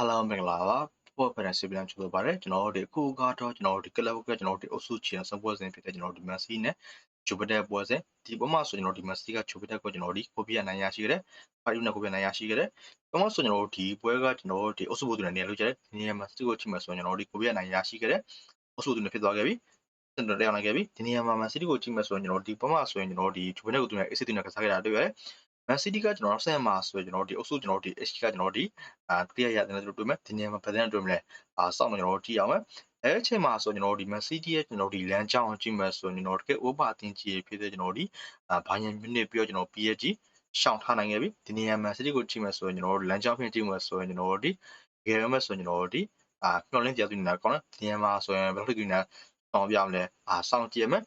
အားလုံးမင်္ဂလာပါပေါ်ဖက်စီပလန်ချိုးပါတယ်ကျွန်တော်တို့ဒီအခုကတော့ကျွန်တော်တို့ဒီကလပ်ကကျွန်တော်တို့ဒီအုပ်စုချီအောင်ဆုံးပွဲစဉ်ဖြစ်တဲ့ကျွန်တော်တို့ဒီမန်စီနဲ့ဂျူပတာပွဲစဉ်ဒီပေါ်မှာဆိုကျွန်တော်တို့ဒီမန်စီကဂျူပတာကိုကျွန်တော်တို့ဒီကိုပြရနိုင်ရရှိခဲ့တယ်ဖိုင်ယူနဲ့ကိုပြနိုင်ရရှိခဲ့တယ်ပေါ်မှာဆိုကျွန်တော်တို့ဒီပွဲကကျွန်တော်တို့ဒီအုပ်စုဘုသူနဲ့နေရာလို့ကျတယ်ဒီနေရာမှာစီကိုချိမှဆိုကျွန်တော်တို့ဒီကိုပြနိုင်ရရှိခဲ့တယ်အုပ်စုသူနဲ့ဖြစ်သွားခဲ့ပြီကျွန်တော်တရားနိုင်ခဲ့ပြီဒီနေရာမှာမန်စီကိုချိမှဆိုကျွန်တော်တို့ဒီပေါ်မှာဆိုရင်ကျွန်တော်တို့ဒီဂျူပတာကိုသူနဲ့ AC သူနဲ့ကစားခဲ့တာတွေ့ရတယ် မန်စီးတီးကကျွန်တော်ဆက်မှာဆိုကျွန်တော်ဒီအုပ်စုကျွန်တော်ဒီ HK ကကျွန်တော်ဒီအာတရားရတယ်ကျွန်တော်တွေ့မယ်ဒီနေရာမှာဘယ်တဲ့တွေ့မလဲအာစောင့်နေကျွန်တော်ကြည့်အောင်မယ်အဲအချိန်မှာဆိုကျွန်တော်ဒီ Man City ရဲ့ကျွန်တော်ဒီလမ်းကြောင်းကြည့်မယ်ဆိုကျွန်တော်တကယ် over အသင်းကြီးဖြစ်တဲ့ကျွန်တော်ဒီအာဘာညံမြနစ်ပြီးတော့ကျွန်တော် PSG ရှောင်ထားနိုင်ခဲ့ပြီဒီနေရာမှာ City ကိုကြည့်မယ်ဆိုရင်ကျွန်တော်လမ်းကြောင်းဖြစ်ကြည့်မယ်ဆိုရင်ကျွန်တော်ဒီဂယ်ရမယ်ဆိုရင်ကျွန်တော်ဒီအာမျောလင်းတရားသူနေတာကောင်းတယ်ဒီနေရာမှာဆိုရင်ဘယ်လိုသူနေတာဆောင်ပြမလဲအာစောင့်ကြည့်ရမယ်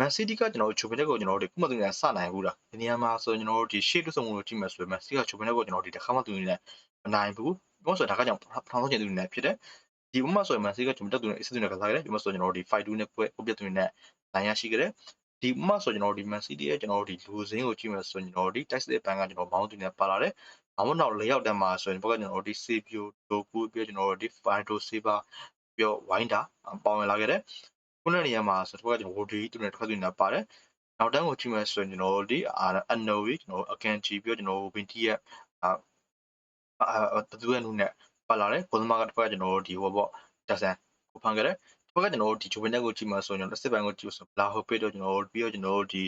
မန်စီးတီးကကျွန်တော်တို့ဂျိုပင်တက်ကိုကျွန်တော်တို့ဒီခုမှသူနေစနိုင်ဘူးလားဒီနေရာမှာဆိုကျွန်တော်တို့ဒီရှေ့လွတ်ဆောင်မှုကိုကြည့်မယ်ဆိုရင်မန်စီးကဂျိုပင်တက်ကိုကျွန်တော်ဒီတစ်ခါမှသူနေနဲ့မနိုင်ဘူးဘာလို့ဆိုတော့ဒါကကြောင့်ထောင်ဆုံးကျင်သူနေဖြစ်တယ်ဒီဘုမဆိုရင်မန်စီးကဂျိုပင်တက်သူနေအစ်သူနေကစားခဲ့တယ်ဒီမှာဆိုကျွန်တော်တို့ဒီ5-2နဲ့ပွဲဥပ္ပသူနေနဲ့နိုင်ရရှိခဲ့တယ်ဒီဘုမဆိုကျွန်တော်တို့ဒီမန်စီးတီးရဲ့ကျွန်တော်တို့ဒီလူစင်းကိုကြည့်မယ်ဆိုရင်ကျွန်တော်တို့ဒီ text တဲ့ဘန်ကကျွန်တော်ဘောင်းသူနေပါလာတယ်ဘာမှတော့လေရောက်တန်းမှာဆိုရင်ဘက်ကကျွန်တော်တို့ဒီ CPU ဒိုကူပြီးကျွန်တော်တို့ဒီ Fido Saber ပြီးတော့ Winder ပေါဝင်လာခဲ့တယ် ခုနနေရာမှာဆိုတော့ကျွန်တော် Wody သူနဲ့တစ်ခါသူနေပါတယ်နောက်တန်းကိုကြည့်မယ်ဆိုရင်ကျွန်တော်တို့ဒီအန်နိုဝီကျွန်တော်အကန်ဂျီပြီးတော့ကျွန်တော်ဝင်တီရဲ့အာအာဘသူရဲ့နုနဲ့ပါလာတယ်ပုံစံကတစ်ခါကျွန်တော်တို့ဒီဟိုပေါ့တက်ဆန်ကိုဖန်ခဲ့တယ်တစ်ခါကျွန်တော်တို့ဒီဂျိုဗင်တက်ကိုကြည့်မယ်ဆိုရင်ကျွန်တော်စစ်ပိုင်းကိုကြည့်ဆိုလာဟိုပစ်တော့ကျွန်တော်တို့ပြီးတော့ကျွန်တော်တို့ဒီ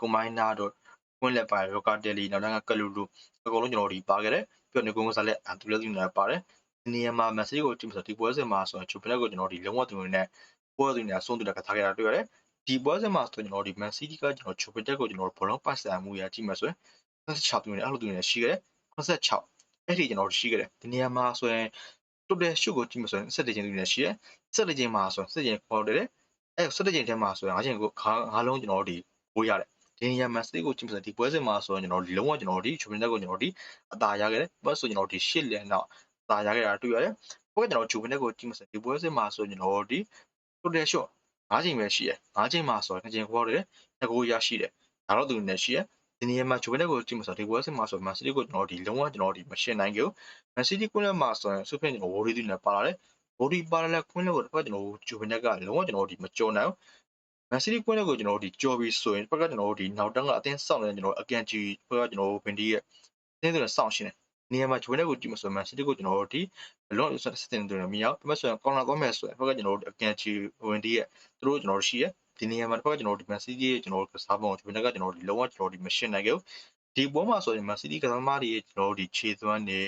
ကွန်မိုင်းနာတို့ဝင်လက်ပါရောကာတယ်လီနောက်တန်းကကလူလူအကုန်လုံးကျွန်တော်တို့ဒီပါခဲ့တယ်ပြီးတော့နေကုန်းကစားလက်အတူလည်းသူနဲ့ပါတယ်ဒီနေရာမှာမက်ဆေ့ကိုကြည့်မယ်ဆိုဒီပွဲစဉ်မှာဆိုရင်ဂျိုဗင်တက်ကိုကျွန်တော်ဒီလုံးဝသူနဲ့ ပွဲသူနဲ့ဆုံးသူနဲ့ကစားခဲ့တာတွေ့ရတယ်ဒီပွဲစဉ်မှာဆိုကျွန်တော်ဒီ Man City ကကျွန်တော်ချိုပတက်ကိုကျွန်တော်ဘောလုံးပတ်စံမှုရကြည့်မှာဆိုရင်26တူနေအဲ့လိုတူနေရှိခဲ့တယ်26အဲ့ဒီကျွန်တော်ရှိခဲ့တယ်ဒီနေရာမှာဆိုရင်တုတ်တဲ့ရှုပ်ကိုကြည့်မှာဆိုရင်17ချင်းတူနေရှိတယ်17ချင်းမှာဆိုရင်17ချင်းပေါ်တယ်အဲ့17ချင်းထဲမှာဆိုရင်5ချင်းကို၅လုံးကျွန်တော်ဒီပိုးရတယ်ဒီနေရာမှာစတိကိုကြည့်မှာဆိုဒီပွဲစဉ်မှာဆိုရင်ကျွန်တော်ဒီလုံးဝကျွန်တော်ဒီချိုပတက်ကိုကျွန်တော်ဒီအသာရခဲ့တယ်ဘတ်ဆိုကျွန်တော်ဒီရှစ်လန်တော့အသာရခဲ့တာတွေ့ရတယ်ဘက်ကကျွန်တော်ချိုပတက်ကိုကြည့်မှာဆိုဒီပွဲစဉ်မှာဆိုကျွန်တော်ဒီ တုတ်တဲ့ရှုပ်၅ချိန်ပဲရှိတယ်၅ချိန်မှာဆိုရင်ချိန်ခေါ်တယ်ငကိုရရှိတယ်ဒါတော့သူနဲ့ရှိတယ်ဒီနေရာမှာဂျိုဘန်ကိုကြည့်မှာဆိုဒီပွဲစဉ်မှာဆိုမန်စီးတီးကိုကျွန်တော်ဒီလုံးဝကျွန်တော်ဒီမရှင်းနိုင်ကြဘူးမန်စီးတီးကွင်းလက်မှာဆိုရင်ဆူဖင်ကျွန်တော်ဝိုရီတူနဲ့ပါလာတယ်ဝိုရီပါလာတဲ့ကွင်းလက်ကိုတစ်ခါကျွန်တော်ဂျိုဘန်ကလုံးဝကျွန်တော်ဒီမကြော်နိုင်ဘူးမန်စီးတီးကွင်းလက်ကိုကျွန်တော်ဒီကြော်ပြီးဆိုရင်တစ်ခါကျွန်တော်ဒီနောက်တန်းကအတင်းစောင့်နေတဲ့ကျွန်တော်အကန်ဂျီဘက်ကကျွန်တော်ဗင်ဒီရဲ့အတင်းတွေစောင့်ရှင်းတယ် နေရာမှာဂျိုဘန်ကိုကြည့်မှာဆိုမန်စီးတီးကိုကျွန်တော်ဒီလုံးဝဆက်စတင်တယ်မရောက်ဒါပေမဲ့ဆိုရင်ကောင်းလာတော့မယ်ဆိုရင်ဘက်ကကျွန်တော်အကန်ဂျီဗင်ဒီရဲ့သူတို့ကျွန်တော်ရှိရဲ့ဒီနေရာမှာတစ်ခါကျွန်တော်ဒီ Man City ရဲ့ကျွန်တော်ကစားပုံကျွန်တော်ကကျွန်တော်ဒီလုံးဝကျွန်တော်ဒီမရှင်းနိုင်ခဲ့ဘူးဒီပွဲမှာဆိုရင် Man City ကစားသမားတွေရဲ့ကျွန်တော်တို့ဒီခြေသွမ်းနေ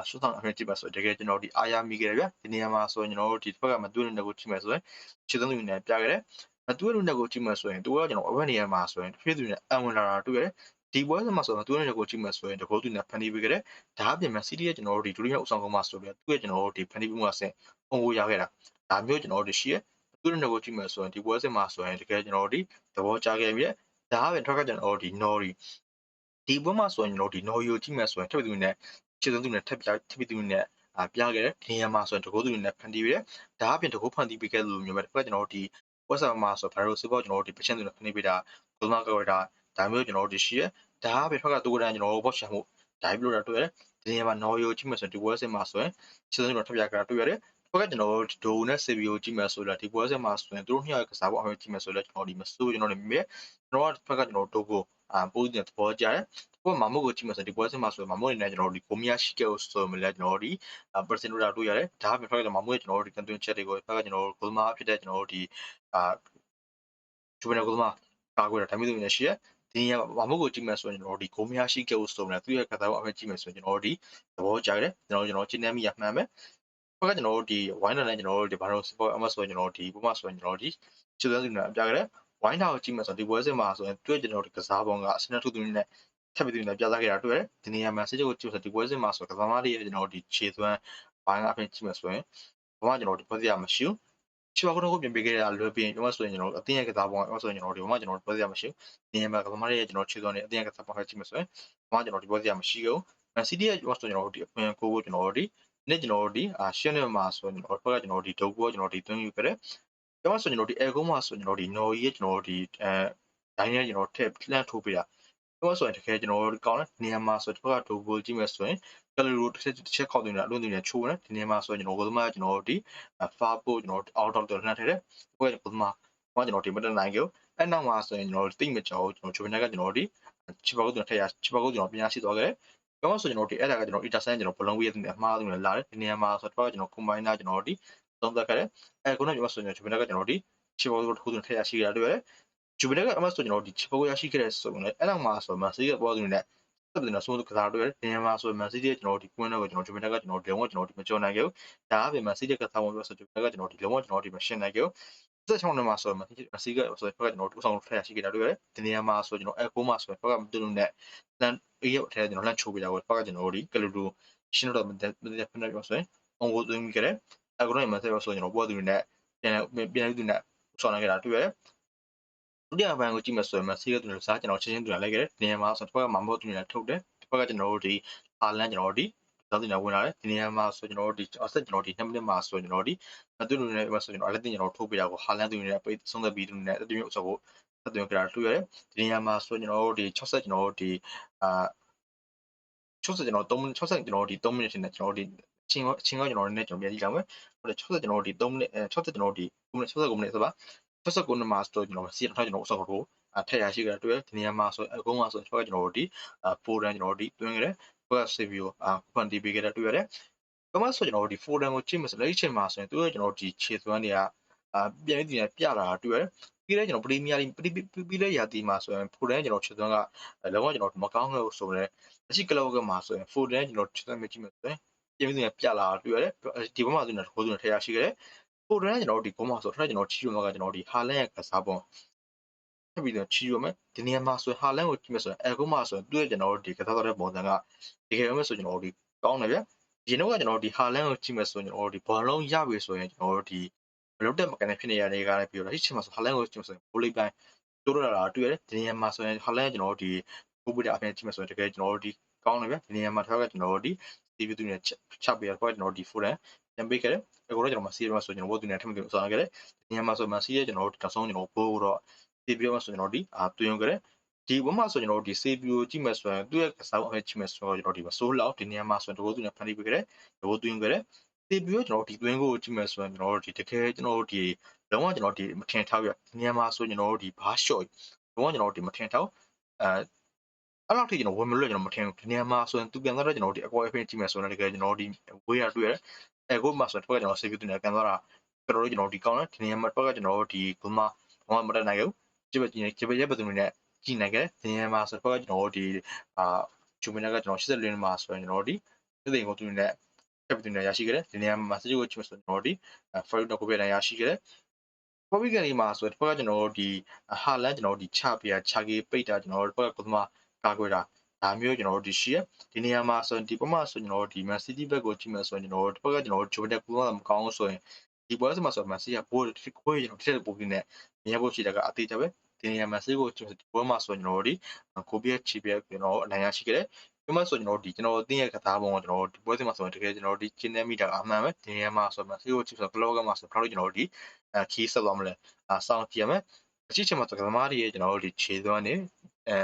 အဆုဆောင်အဖြစ်ကြည့်ပါဆိုတကယ်ကျွန်တော်ဒီအားရမိခဲ့တယ်ဗျဒီနေရာမှာဆိုရင်ကျွန်တော်တို့ဒီတစ်ခါကမတွေ့တဲ့ကိုကြည့်မယ်ဆိုရင်ခြေသွမ်းတွေနဲ့ပြခဲ့တယ်မတွေ့တဲ့ကိုကြည့်မယ်ဆိုရင်သူကကျွန်တော်အဝက်နေရာမှာဆိုရင်တစ်ဖြည်းဖြည်းနဲ့အံဝင်လာတာတွေ့ရတယ် ဒီပွဲစဉ်မှာဆိုတော့သူနဲ့ကိုကြည့်မယ်ဆိုရင်တကောသူနဲ့ဖန်တီးပေးခဲ့တယ်ဒါအပြင် Man City ရဲ့ကျွန်တော်တို့ဒီဒုတိယအဆောင်ကောင်းမှာဆိုပြီးသူရဲ့ကျွန်တော်တို့ဒီဖန်တီးပေးမှုကဆင်ပုံကိုရခဲ့တာဒါမျိုးကျွန်တော်တို့ရှိရဲ့သူတို့ကိုကြည့်မယ်ဆိုရင်ဒီပွဲစဉ်မှာဆိုရင်တကယ်ကျွန်တော်တို့ဒီသဘောကျခဲ့ပြီ။ဒါကပဲထောက်ကကျွန်တော်တို့ဒီ Nori ဒီပွဲမှာဆိုရင်ကျွန်တော်ဒီ Nori ကိုကြည့်မယ်ဆိုရင်ထပ်ပြီးသူနဲ့ခြေသွင်းသူနဲ့ထပ်ပြထပ်ပြီးသူနဲ့အာပြခဲ့တယ်။ဒီနေရာမှာဆိုရင်တကောသူနဲ့ဖန်တီးပြီးတယ်။ဒါအပြင်တကောဖန်တီးပေးခဲ့လို့မျိုးပဲတစ်ခါကျွန်တော်တို့ဒီပွဲစဉ်မှာဆိုဘာလို့စပေါ့ကျွန်တော်တို့ဒီပချင်းသူနဲ့ဖန်တီးပေးတာဂိုးမကောက်တာ ဒါမျိုးကျွန်တော်တို့ဒီရှိရဲ။ဒါကပဲထောက်ကတူကတန်းကျွန်တော်တို့ဘော့ချမှုဒါပြီးလို့တော့တွေ့ရတယ်။ဒီနေရာမှာ Nori ကိုကြည့်မယ်ဆိုရင်ဒီပွဲစဉ်မှာဆိုရင်ခြေသွင်းကျွန်တော်ထပ်ပြခဲ့တာတွေ့ရတယ်ဘက်ကကျွန်တော်တို့ဒိုနဲ့ CPU ကြည့်မယ်ဆိုတော့ဒီပွဲစဉ်မှာဆိုရင်သူတို့နှစ်ယောက်ကစားဖို့အမှကြည့်မယ်ဆိုတော့ကျွန်တော်ဒီမဆိုးကျွန်တော်နေမြဲကျွန်တော်ကဘက်ကကျွန်တော်ဒိုကိုအာပိုးတဲ့သဘောကျတယ်ဘက်မမုတ်ကိုကြည့်မယ်ဆိုဒီပွဲစဉ်မှာဆိုရင်မမုတ်အနေနဲ့ကျွန်တော်ဒီကိုမီယာရှိကဲကိုဆိုမလဲကျွန်တော်ဒီ percent တို့တွေ့ရတယ်ဒါပေမဲ့ဘက်ကကျွန်တော်မမုတ်ကျွန်တော်ဒီ content chat တွေကိုဘက်ကကျွန်တော်ကိုသမားဖြစ်တဲ့ကျွန်တော်ဒီအာဂျူဗနယ်ကိုသမား ကာကွယ်တာဒါမျိုးတွေနဲ့ရှိရဒီနေရာမှာမမုတ်ကိုကြည့်မယ်ဆိုရင်ကျွန်တော်ဒီကိုမီယာရှိကဲကိုဆိုမလဲသူရဲ့ကစားဖို့အမှကြည့်မယ်ဆိုရင်ကျွန်တော်ဒီသဘောကျတယ်ကျွန်တော်ကျွန်တော်ချင်းနေမိရမှန်မယ်ဘက်ကကျွန်တော်တို့ဒီ wine နဲ့ကျွန်တော်တို့ဒီဘာလို့ support အမဆိုရင်ကျွန်တော်ဒီပုံမှန်ဆိုရင်ကျွန်တော်ဒီချစ်သွန်းစုနဲ့အပြကြတယ် wine တာကိုကြည့်မှဆိုဒီပွဲစဉ်မှာဆိုရင်တွေ့ကျွန်တော်ဒီကစားပုံကအစနထုသူနဲ့ထပ်ပြီးသူနဲ့ပြသခဲ့တာတွေ့ရတယ်ဒီနေရာမှာစစ်ချုပ်ကိုကြည့်ဆိုဒီပွဲစဉ်မှာဆိုကစားသမားတွေရဲ့ကျွန်တော်ဒီခြေသွန်းဘိုင်းအဖြစ်ကြည့်မှဆိုရင်ဘာမှကျွန်တော်ဒီပွဲစဉ်ရမရှိဘူး ချီပါကတော့ပြင်ပေးခဲ့တာလွယ်ပြင်ကျွန်တော်ဆိုရင်ကျွန်တော်အတင်းရဲ့ကစားပုံအမဆိုရင်ကျွန်တော်ဒီဘာမှကျွန်တော်ပွဲစဉ်ရမရှိဘူးဒီနေရာမှာကစားသမားတွေရဲ့ကျွန်တော်ခြေသွန်းနေအတင်းရဲ့ကစားပုံဖြစ်ကြည့်မှဆိုရင်ဘာမှကျွန်တော်ဒီပွဲစဉ်ရမရှိဘူး Man City ရဲ့ကျွန်တော်တို့ဒီအခွင့်ကိုကိုကျွန်တော်တို့ဒီနေ့ကျွန်တော်တို့ဒီအာရှင်းနေမှာဆိုရင်ကျွန်တော်တို့ကကျွန်တော်ဒီဒုတ်ဘောကျွန်တော်ဒီသွင်းယူခဲ့တယ်။ကျွန်တော်ဆိုကျွန်တော်ဒီအဲကုန်းမှာဆိုကျွန်တော်ဒီနော်ကြီးရဲ့ကျွန်တော်ဒီအဲဒိုင်းရဲ့ကျွန်တော်ထည့်လှမ်းထိုးပေးတာ ဘာလို့ဆိုရင်တကယ်ကျွန်တော်တို့ကောင်းတဲ့နေရာမှာဆိုတစ်ခါဒိုဘိုကြည့်မယ်ဆိုရင်ကလရိုတစ်ချက်တစ်ချက်ခောက်တင်တာအလုံးတင်နေချိုးနေဒီနေရာမှာဆိုရင်ကျွန်တော်ဘုသမားကျွန်တော်တို့ဒီဖာပို့ကျွန်တော်အောက်တော့တော့နှက်ထဲတယ်ဘယ်ဘုသမားဘာကျွန်တော်ဒီမတနိုင်ကြဘူးအဲ့နောက်မှာဆိုရင်ကျွန်တော်တိတ်မကြောကျွန်တော်ချိုးနေကကျွန်တော်ဒီချစ်ပါကုတ်ကျွန်တော်ထည့်ရချစ်ပါကုတ်ကျွန်တော်ပြန်ရှိသွားခဲ့တယ်ဘာလို့ဆိုကျွန်တော်ဒီအဲ့ဒါကကျွန်တော် intersen ကျွန်တော်ဘလုံးဝေးတဲ့အမှားသူလည်းလာတယ်ဒီနေရာမှာဆိုတော့ကျွန်တော် combiner ကျွန်တော်ဒီသုံးသပ်ခဲ့တယ်အဲခုနကကျွန်တော်ဆိုရင်ချိုးနေကကျွန်တော်ဒီချစ်ပါကုတ်တစ်ခုကျွန်တော်ထည့်ရရှိခဲ့တာတွေ့ရတယ် ဂျူဘီနက်ကအမတ်ဆိုကျွန်တော်ဒီချစ်ပိုးရရှိခဲ့တဲ့ဆိုရင်လည်းအဲ့လောက်မှာဆိုမန်စီးကပေါ်သူနဲ့ဆက်ပြီးတော့ဆိုးကစားတွေ့တယ်။ဒီမှာဆိုမန်စီးရဲ့ကျွန်တော်ဒီကွင်းတော့ကျွန်တော်ဂျူဘီနက်ကကျွန်တော်ဒီလုံးဝကျွန်တော်ဒီမကြော်နိုင်ခဲ့ဘူး။ဒါအပြင်မန်စီးရဲ့ကစားဝင်လို့ဆိုဂျူဘီနက်ကကျွန်တော်ဒီလုံးဝကျွန်တော်ဒီမရှင်းနိုင်ခဲ့ဘူး။ဆက်ချောင်းနေမှာဆိုမန်စီးမန်စီးကဆိုဖက်ကကျွန်တော်တူဆောင်ထရရှိခဲ့တာတွေ့ရတယ်။ဒီနေရာမှာဆိုကျွန်တော်အကိုမှာဆိုဖက်ကမတူလို့နဲ့လန်အေးရဲ့အထက်ကျွန်တော်လန့်ချိုးပြတာကိုဖက်ကကျွန်တော်ဒီကလူတူရှင်းတော့မတက်မတက်ဖက်နေပြောဆိုရင်အောင်ကိုသွင်းမိခဲ့တယ်။အခုတော့မန်စီးဆိုကျွန်တော်ပေါ်သူနဲ့ပြန်ပြန်သူနဲ့ဆောင်းနိုင်ခဲ့တာတွေ့ရတယ်။ ဒုတိယပိုင်းကိုကြည့်မယ်ဆိုရင်မဆီးကသူတို့စားကျွန်တော်ချင်းချင်းတူလာလိုက်ခဲ့တယ်ဒီနေရာမှာဆိုတော့တစ်ခါမှာမဟုတ်သူတွေထုတ်တယ်တစ်ခါကကျွန်တော်တို့ဒီဟာလန်ကျွန်တော်တို့ဒီသောတင်ဝင်လာတယ်ဒီနေရာမှာဆိုကျွန်တော်တို့ဒီအဆက်ကျွန်တော်ဒီ2မိနစ်မှာဆိုကျွန်တော်ဒီသူတို့နဲ့ဆိုကျွန်တော်အလက်တင်ကျွန်တော်ထုတ်ပေးတာကိုဟာလန်သူတွေနဲ့ပိတ်ဆုံးသက်ပြီးသူတွေနဲ့တတိယဥစ္စာကိုသက်သွင်းကြတာတွေ့ရတယ်ဒီနေရာမှာဆိုကျွန်တော်တို့ဒီ60ကျွန်တော်တို့ဒီအာ60ကျွန်တော်3မိနစ်60ကျွန်တော်တို့ဒီ3မိနစ်နဲ့ကျွန်တော်တို့ဒီချင်းချင်းကကျွန်တော်တို့နဲ့ကျွန်တော်ပြန်ကြည့်ကြမယ်ဟို60ကျွန်တော်တို့ဒီ3မိနစ်အဲ60ကျွန်တော်တို့ဒီ9မိနစ်69မိနစ်ဆိုပါ 69နံပါတ်ဆိုကျွန်တော်စီထားကျွန်တော်အစောကိုထည့်ရရှိကြတဲ့တွေ့ဒီနေရာမှာဆိုအကုန်းမှာဆိုကျွန်တော်တို့ဒီဖိုရန်ကျွန်တော်တို့ဒီတွင်းခဲ့တယ်ဘက်က CPU အာဖန်တီးပေးခဲ့တဲ့တွေ့ရတယ်ကမဆိုကျွန်တော်တို့ဒီဖိုရန်ကိုကြည့်မှဆိုလက်ချိန်မှာဆိုရင်သူကကျွန်တော်တို့ဒီခြေသွမ်းတွေကအာပြန်ပြီးပြလာတာတွေ့ရတယ်ပြီးလဲကျွန်တော်ပရီးမီးယားလိပြီးလဲရာသီမှာဆိုရင်ဖိုရန်ကျွန်တော်ခြေသွမ်းကလုံးဝကျွန်တော်မကောင်းလို့ဆိုရဲအရှိကလောက်ကမှာဆိုရင်ဖိုရန်ကျွန်တော်ခြေသွမ်းမကြည့်မှဆိုရင်ပြန်ပြီးပြလာတာတွေ့ရတယ်ဒီဘက်မှာသူကဟိုသူနဲ့ထည့်ရရှိခဲ့တယ် ပိုတန်းကျွန်တော်တို့ဒီကုန်းမှာဆိုတော့ကျွန်တော်ချီယူမှာကကျွန်တော်ဒီဟာလန်ရဲ့ကစားပုံထပ်ပြီးတော့ချီယူမယ်ဒီနေရာမှာဆိုဟာလန်ကိုကြည့်မယ်ဆိုရင်အဲကုန်းမှာဆိုရင်သူ့ရဲ့ကျွန်တော်တို့ဒီကစားတဲ့ပုံစံကတကယ်လို့ဆိုကျွန်တော်တို့ဒီကောင်းတယ်ဗျဒီနောက်ကကျွန်တော်တို့ဒီဟာလန်ကိုကြည့်မယ်ဆိုရင်ကျွန်တော်တို့ဒီဘောလုံးရပြီဆိုရင်ကျွန်တော်တို့ဒီဘလုတ်တက်မကန်ဖြစ်နေရတဲ့ကားနဲ့ပြီးတော့ဟိချင်မှာဆိုဟာလန်ကိုကြည့်မယ်ဆိုရင်ဘိုးလေးပိုင်းတိုးရတာတွေ့ရတယ်ဒီနေရာမှာဆိုရင်ဟာလန်ကျွန်တော်တို့ဒီဘိုးပူတဲ့အပြင်ကြည့်မယ်ဆိုရင်တကယ်ကျွန်တော်တို့ဒီကောင်းတယ်ဗျဒီနေရာမှာထောက်ကကျွန်တော်တို့ဒီ စီဗီတူနဲ့ချက်ပေးရတော့ကျွန်တော်တို့ဒီဖိုရန်ပြန်ပေးခဲ့တယ်အခုတော့ကျွန်တော်မစီရမှာဆိုကျွန်တော်ဝတ်တူနေထပ်မကြဆောင်ခဲ့တယ်ဒီညမှာဆိုမစီရကျွန်တော်တို့တောင်ဆုံးကျွန်တော်ဘိုးတော့စီပြီးတော့ဆိုကျွန်တော်ဒီအာတွင်းခဲ့တယ်ဒီဘုမဆိုကျွန်တော်ဒီ CPU ကြည့်မယ်ဆိုရင်သူ့ရဲ့ကစားအဖြစ်ကြည့်မယ်ဆိုတော့ကျွန်တော်ဒီမဆိုးလောက်ဒီနေရာမှာဆိုရင်တဘောသူနဲ့ဖန်တီးပေးခဲ့တယ်တဘောတွင်းခဲ့တယ် CPU ကျွန်တော်ဒီတွင်းကိုကြည့်မယ်ဆိုရင်ကျွန်တော်တို့ဒီတကယ်ကျွန်တော်တို့ဒီလုံးဝကျွန်တော်ဒီမထင်ထောက်ရဒီနေရာမှာဆိုကျွန်တော်တို့ဒီဘားရှော့လုံးဝကျွန်တော်တို့ဒီမထင်ထောက်အဲ အဲ့လောက်ထိကျွန်တော်ဝင်မလို့ကျွန်တော်မထင်ဘူးဒီနေရာမှာဆိုရင်သူပြန်သွားတော့ကျွန်တော်ဒီအကွာအဖင်ကြည့်မယ်ဆိုရင်တကယ်ကျွန်တော်ဒီဝေးရတွေ့ရတယ်အဲကိုမှဆိုတော့ကျွန်တော် save တူနေကန်သွားတာကျွန်တော်တို့ကျွန်တော်ဒီကောင်းတယ်ဒီနေရာမှာတော့ကျွန်တော်တို့ဒီဘုမဘုမမတက်နိုင်ဘူးကြည့်ပဲကြည့်နေကြည့်ပဲရပတ်သူနဲ့ကြည့်နိုင်ခဲ့ဒီနေရာမှာဆိုတော့ကျွန်တော်တို့ဒီအာဂျူမီနာကကျွန်တော်84လမှာဆိုရင်ကျွန်တော်တို့ဒီသတိကိုသူနဲ့တက်ပြီးသူနဲ့ရရှိခဲ့တယ်ဒီနေရာမှာစကြကိုကြည့်မယ်ဆိုကျွန်တော်တို့ဒီ file တော့ကိုပြရရှိခဲ့တယ်ပေါ်ပြီးကနေမှာဆိုတော့ကျွန်တော်တို့ဒီဟာလန်ကျွန်တော်တို့ဒီချပြချကေပိတ်တာကျွန်တော်တို့ဘက်ကဘုမ ကာကွယ်တာဒါမျိုးကျွန်တော်တို့ဒီရှိရဒီနေရာမှာဆိုရင်ဒီပမာဆိုကျွန်တော်တို့ဒီ Man City ဘက်ကိုကြည့်မယ်ဆိုရင်ကျွန်တော်တို့တစ်ဖက်ကကျွန်တော်တို့ဂျိုတက်ကူတော့မကောင်းဆိုရင်ဒီပွဲစမှာဆို Man City ကဘိုးတစ်ခွေးကျွန်တော်တစ်ချက်ပိုပြီးနဲ့မြင်ဖို့ရှိတာကအသေးချပဲဒီနေရာမှာ City ကိုဒီပွဲမှာဆိုကျွန်တော်တို့ဒီကိုပြည့်ချီပြည့်ကျွန်တော်အနိုင်ရရှိခဲ့တယ်ဒီမှာဆိုကျွန်တော်ဒီကျွန်တော်တင်းရဲ့ကစားပုံကကျွန်တော်ဒီပွဲစဉ်မှာဆိုရင်တကယ်ကျွန်တော်ဒီကျင်းနေမိတာအမှန်ပဲဒီနေရာမှာဆိုမှ City ကိုချစ်ဆို Club ကမှာဆိုဘယ်လိုကျွန်တော်ဒီခီးဆက်သွားမလဲအဆောင်ကြည့်ရမယ်အချစ်ချင်မှာဆိုကသမားတွေရဲ့ကျွန်တော်တို့ဒီခြေသွမ်းနေအဲ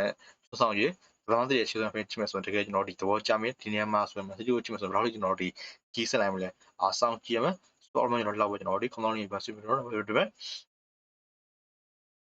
ဆောင်ရည်ဘလောင်းတဲ့ခြေစွမ်းဖိချိမယ်ဆိုရင်တကယ်ကျွန်တော်ဒီသဘောကျမယ်ဒီနေရာမှာဆိုရင် message ကိုချိမယ်ဆိုရင်ဘယ်လောက်ကျွန်တော်ဒီကြီးဆက်နိုင်မလဲအာဆောင်းကြည့်ရမယ်ဆိုတော့ကျွန်တော်လောက်ပဲကျွန်တော်ဒီ command လေးပါဆွေးနွေးတော့ဒီပဲ